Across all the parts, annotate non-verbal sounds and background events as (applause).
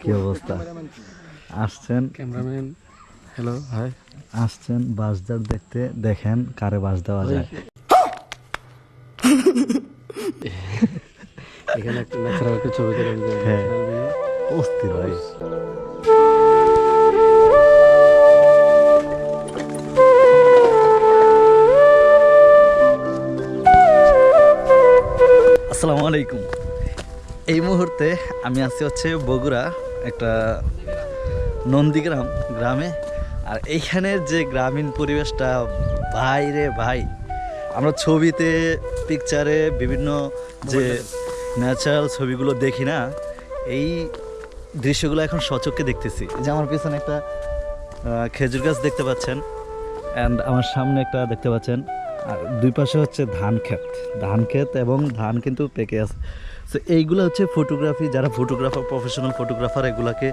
কি অবস্থা? আসছেন? ক্যামেরাম্যান হ্যালো হাই আসছেন বাসদার দেখতে দেখেন কারে বাস দেওয়া যায়। (laughs) এখানে একটা ন্যাচারাল একটা ছবি তুলে হ্যাঁ। অস্থির ভাই আসসালামু আলাইকুম। এই মুহূর্তে আমি আছি হচ্ছে বগুড়া একটা নন্দীগ্রাম গ্রামে। আর এইখানের যে গ্রামীণ পরিবেশটা, ভাই রে ভাই, আমরা ছবিতে পিকচারে বিভিন্ন যে ন্যাচারাল ছবিগুলো দেখি না, এই দৃশ্যগুলো এখন সচক্ষে দেখতেছি। যে আমার পেছনে একটা খেজুর গাছ দেখতে পাচ্ছেন অ্যান্ড আমার সামনে একটা দেখতে পাচ্ছেন, আর দুই পাশে হচ্ছে ধান ক্ষেত। ধান ক্ষেত এবং ধান কিন্তু পেকে আছে। তো এইগুলো হচ্ছে ফটোগ্রাফি যারা ফটোগ্রাফার প্রফেশনাল ফটোগ্রাফার এগুলাকে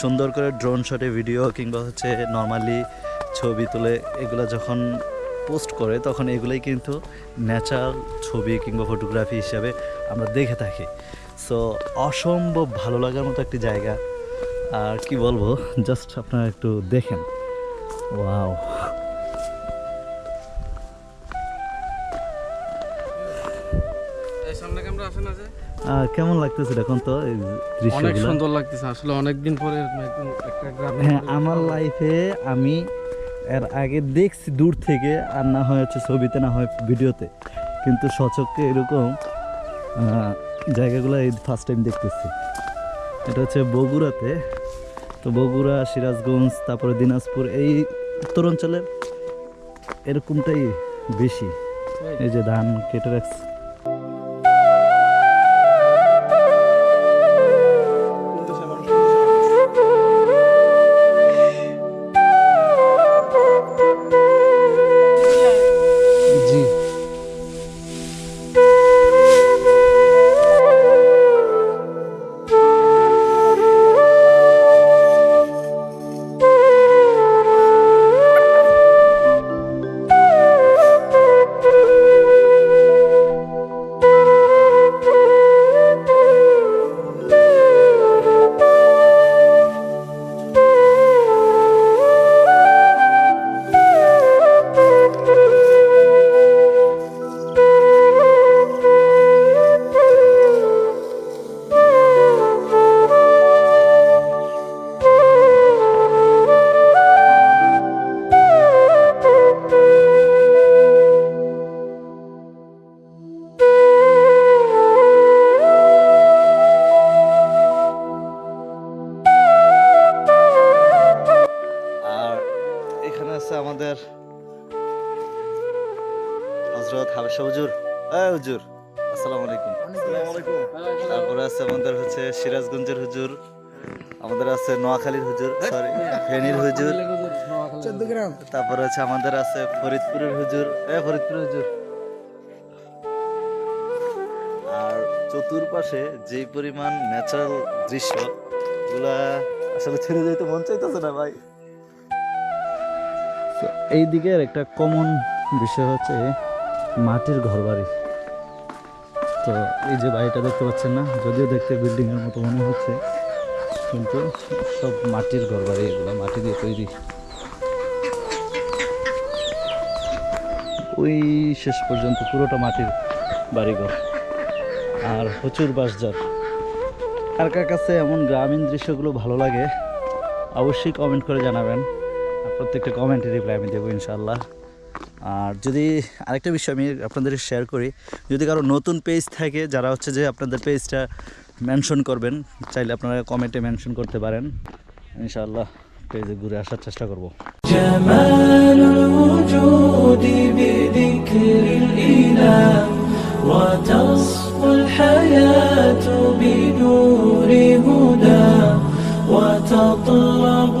সুন্দর করে ড্রোন শটে ভিডিও কিংবা হচ্ছে নর্মালি ছবি তুলে এগুলো যখন পোস্ট করে, তখন এগুলোই কিন্তু ন্যাচারাল ছবি কিংবা ফটোগ্রাফি হিসাবে আমরা দেখে থাকি। সো অসম্ভব ভালো লাগার মতো একটি জায়গা। আর কি বলব? জাস্ট আপনারা একটু দেখেন। ওয়াও সামনে ক্যামেরা কেমন লাগতেছে এখন তো অনেক সুন্দর লাগতেছে আসলে অনেক দিন পরে একটা গ্রামে হ্যাঁ আমার লাইফে আমি এর আগে দেখছি দূর থেকে আর না হয় হচ্ছে ছবিতে না হয় ভিডিওতে। কিন্তু সচক্ষে এরকম জায়গাগুলো এই ফার্স্ট টাইম দেখতেছি। এটা হচ্ছে বগুড়াতে। তো বগুড়া সিরাজগঞ্জ তারপরে দিনাজপুর এই উত্তর অঞ্চলে এরকমটাই বেশি। এই যে ধান কেটে রাখছে। হজরত হাবেশা হুজুর। এই হুজুর আসসালামু আলাইকুম। তারপরে আছে আমাদের হচ্ছে সিরাজগঞ্জের হুজুর আমাদের আছে নোয়াখালীর হুজুর সরি ফেনীর হুজুর। তারপরে হচ্ছে আমাদের আছে ফরিদপুরের হুজুর। এ ফরিদপুরের হুজুর। আর চতুর্পাশে যেই পরিমাণ ন্যাচারাল দৃশ্যগুলা আসলে ছেড়ে যেতে মন চাইতেছে না ভাই। এই দিকের একটা কমন বিষয় হচ্ছে মাটির ঘর বাড়ি তো এই যে বাড়িটা দেখতে পাচ্ছেন না, যদিও দেখতে বিল্ডিং এর মতো মনে হচ্ছে, কিন্তু সব মাটির ঘর বাড়ি এগুলো, মাটি দিয়ে তৈরি। ওই শেষ পর্যন্ত পুরোটা মাটির বাড়িঘর, আর প্রচুর বাসজার কার কার কাছে এমন গ্রামীণ দৃশ্যগুলো ভালো লাগে, অবশ্যই কমেন্ট করে জানাবেন। প্রত্যেকটা কমেন্টে রিপ্লাই আমি দেবো ইনশাল্লাহ আর যদি আরেকটা বিষয় আমি আপনাদের শেয়ার করি যদি কারো নতুন পেজ থাকে যারা হচ্ছে যে আপনাদের পেজটা মেনশন করবেন চাইলে আপনারা কমেন্টে মেনশন করতে পারেন ইনশাআল্লাহ পেজে ঘুরে আসার চেষ্টা করব جمال الوجود بذكر الإله وتصفو الحياة بنور هدى وتطلب